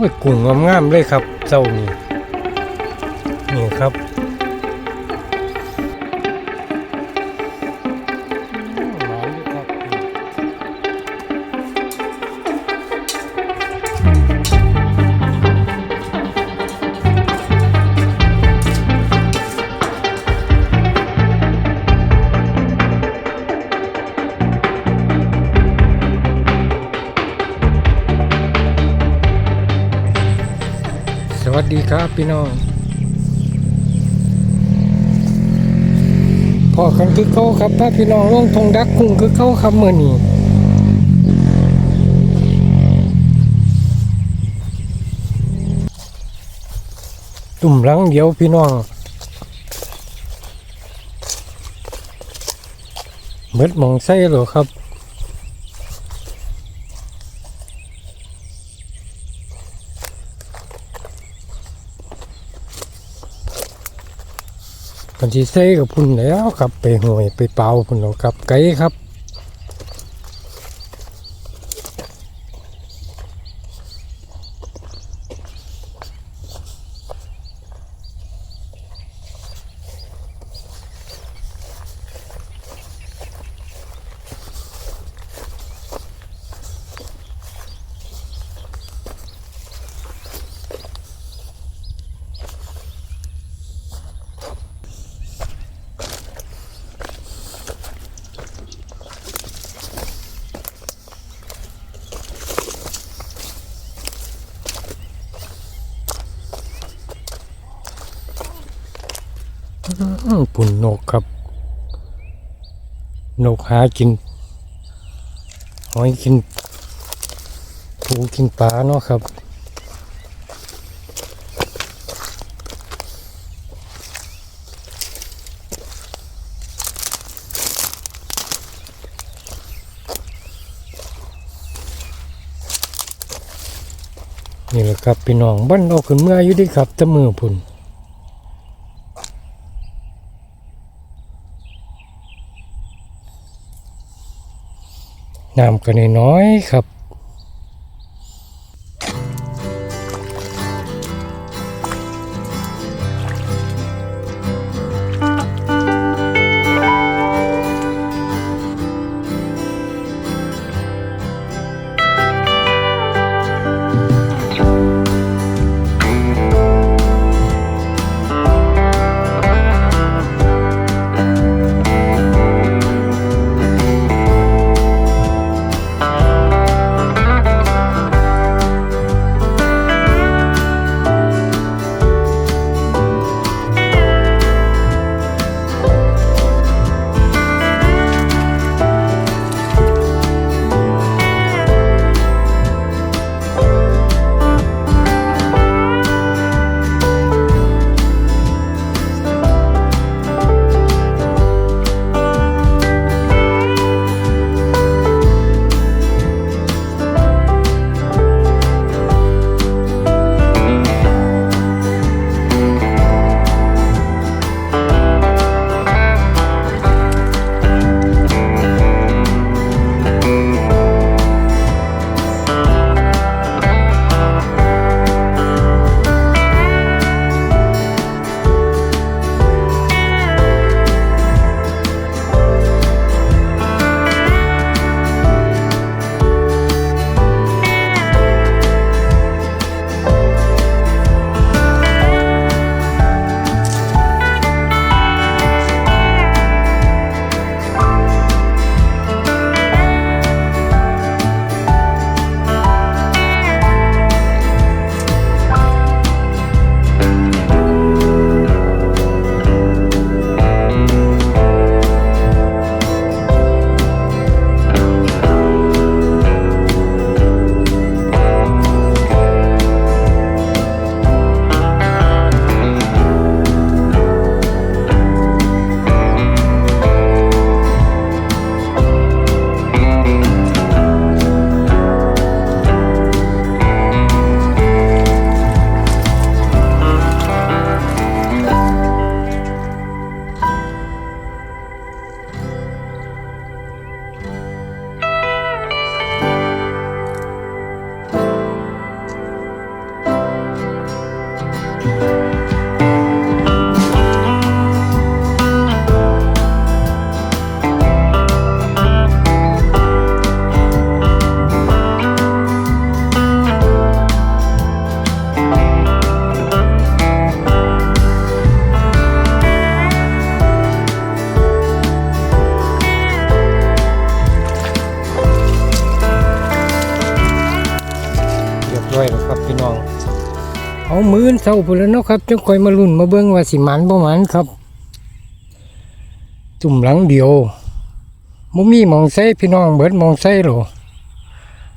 อ้ยกุ้งงามๆเลยครับเจ้านี่นี่ครับ วัสดีครับพี่น้องพ่อกันคือเขาครับพาพี่น้องลงทงดักกุ้งคือเขาครับเมื่อนี้ตุ่มหลังเดียวพี่น้องเบิดหมองไส้หรอครับ กันที่ใส่กับพุ่นแล้วครับ ไปหวยไปเป่าพุ่นแล้วครับไก่ครับ ปุ่นนกครับ นกหากิน หอยกินปูกินปลาเนาะครับนี่แหละครับพี่น้องบ้านเราขึ้นเมื่ออยู่ดีครับแตะมือพุ่น น้ำก็นน้อยครับ เอามื้อนเศร้าไปแล้วเนาะครับจังคอยมาลุ่นมาเบิ่งว่าสิหมันบ่หมันครับ จุ่มหลังเดียวมุมีมองใส่พี่น้องเบิดมองใส่หรอ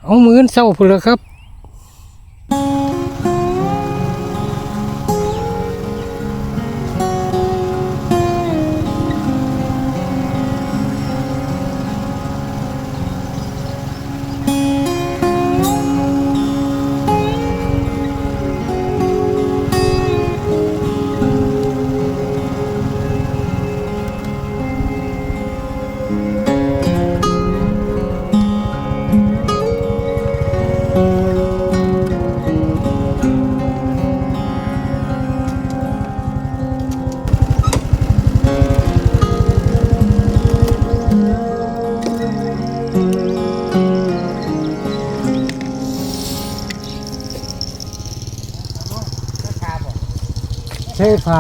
เอามื้อนเศร้าไปแล้วครับ ใช่ฟ้า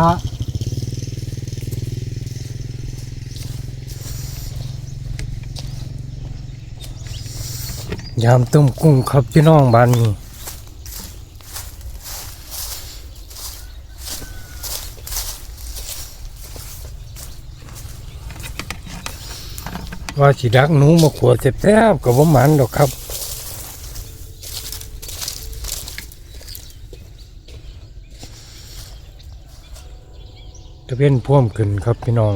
ยามต้มกุ้งครับพี่น้องบ้านนี้ว่าสิดักหนูมาขวดแซ่บๆกับว่ามันดอกครับะเวนพ่วมขึ้นครับพี่น้อง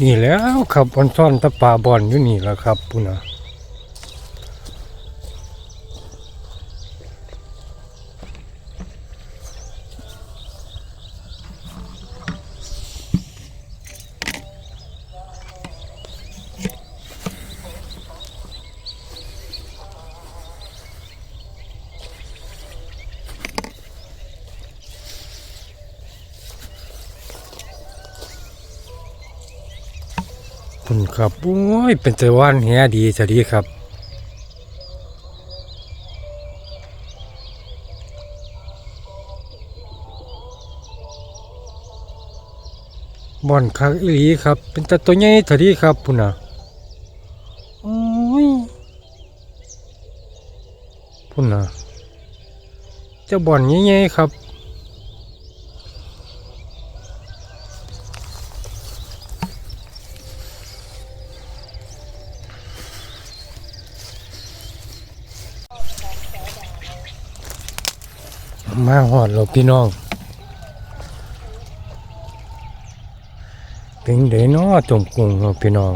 นี่แล้วครับบอนซ่อนตะปาบอนอยู่นี่แหละครับปุ่นนะ ปุ่นครับโอ้ยเป็นตะวันแหดีสดีครับบ่อนคักอีหลีครับ เป็นตะตัวใหญ่สดีครับปุ่นนะโอ้ยปุ่นนะเจ้าบอนใหญ่ๆครับ มาหอดหลบพี่น้อง ถึงเดนอจมกุ้งหลบพี่น้อง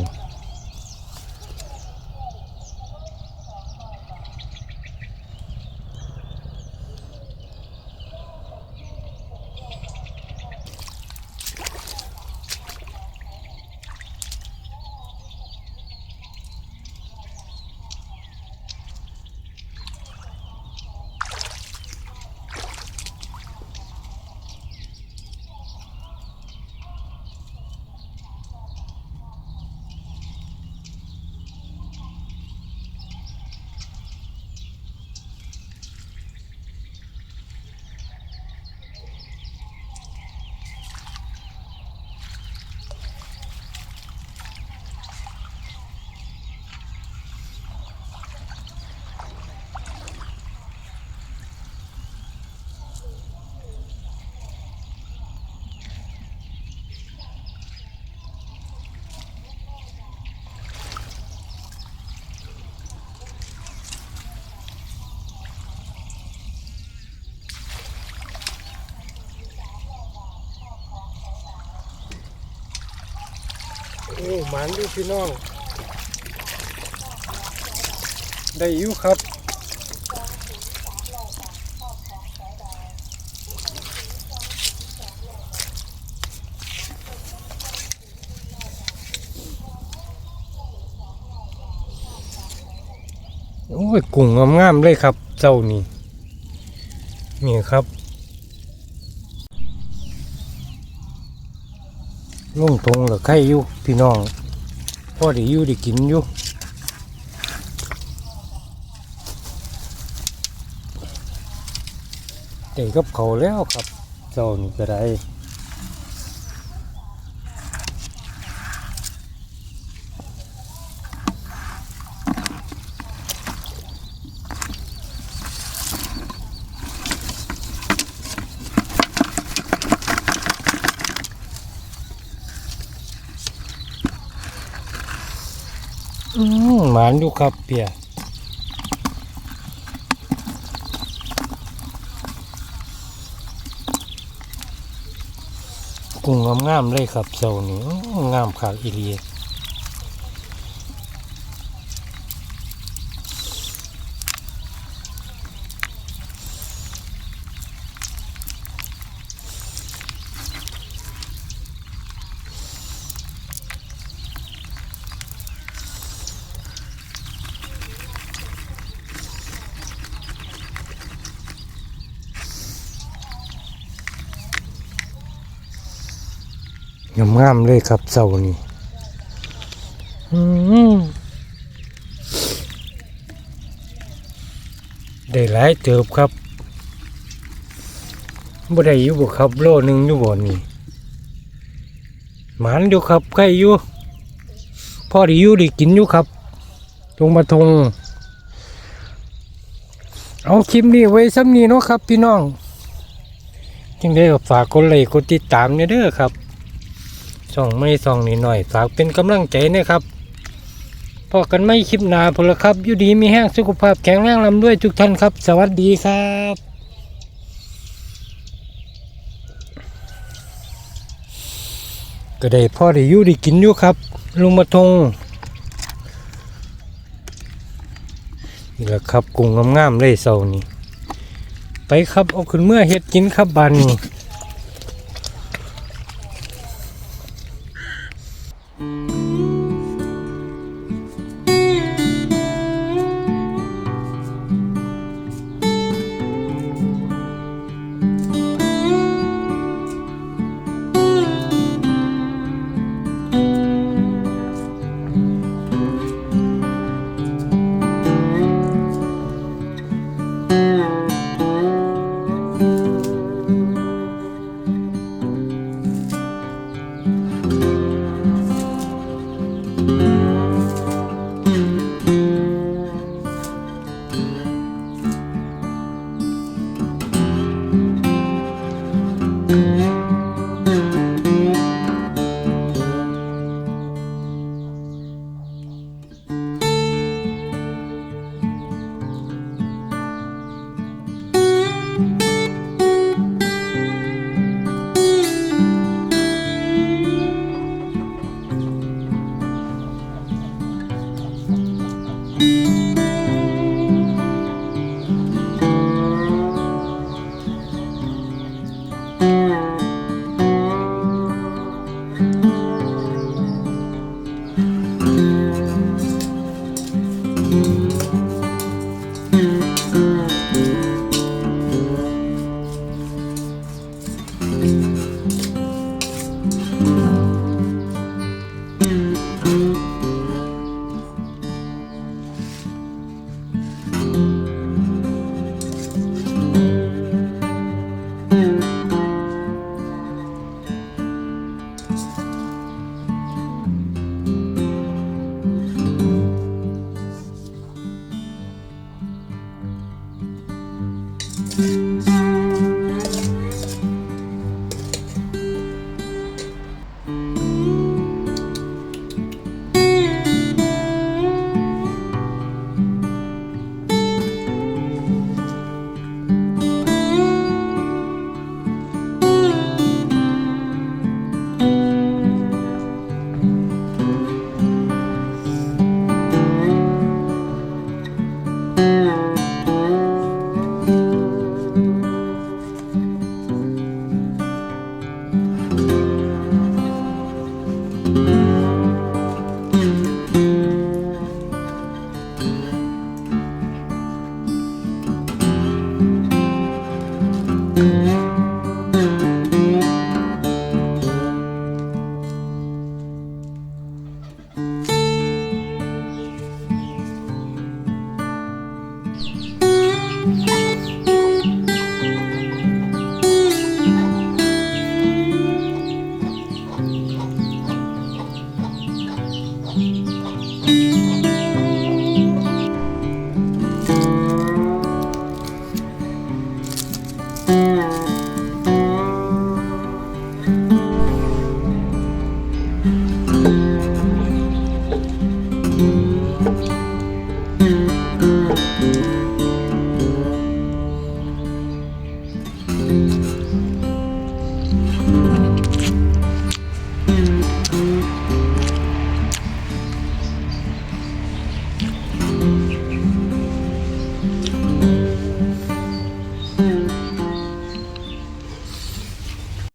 อ้หมันดูพี่น้อง ได้อยู่ครับโอ้ยกุ้งงามๆเลยครับ เจ้านี่นี่ครับ ลุงทงหรือใครอยู่พี่น้องพ่อได้อยู่ได้กินอยู่เด็กกับเขาแล้วครับเจ้านี่ก็ได้ มหมานอยู่ครับเปียกุ้งงามๆเลยครับเจ้านี้งามขาวอีเลีย งามๆเลยครับเจ้านี่ได้หลายเติบครับบ่ได้อยู่บ่ครับโลหนึ่งอยู่บ่นี่หมานอยู่ครับใกล้อยู่พ่อได้อยู่ได้กินอยู่ครับลงมาทงเอาคลิปนี้ไว้ซ้ำนี้เนาะครับ พี่น้องจึงได้ก็ฝากกดไลค์กดติดตามเนี่ยเด้อครับ ช่องไม่ช่องนี้หน่อยฝากเป็นกำลังใจนะครับพอกันไม่คลิปหนาพลครับอยู่ดีมีแห้งสุขภาพแข็งแรงลำด้วยทุกท่านครับ สวัสดีครับก็ได้พ่อได้อยู่ได้กินอยู่ครับ ลุงมาทงนี่แหละครับกุ้งงามๆเลยเสานี่ไปครับเอาขึ้นเมื่อเฮ็ดกินครับบานนี้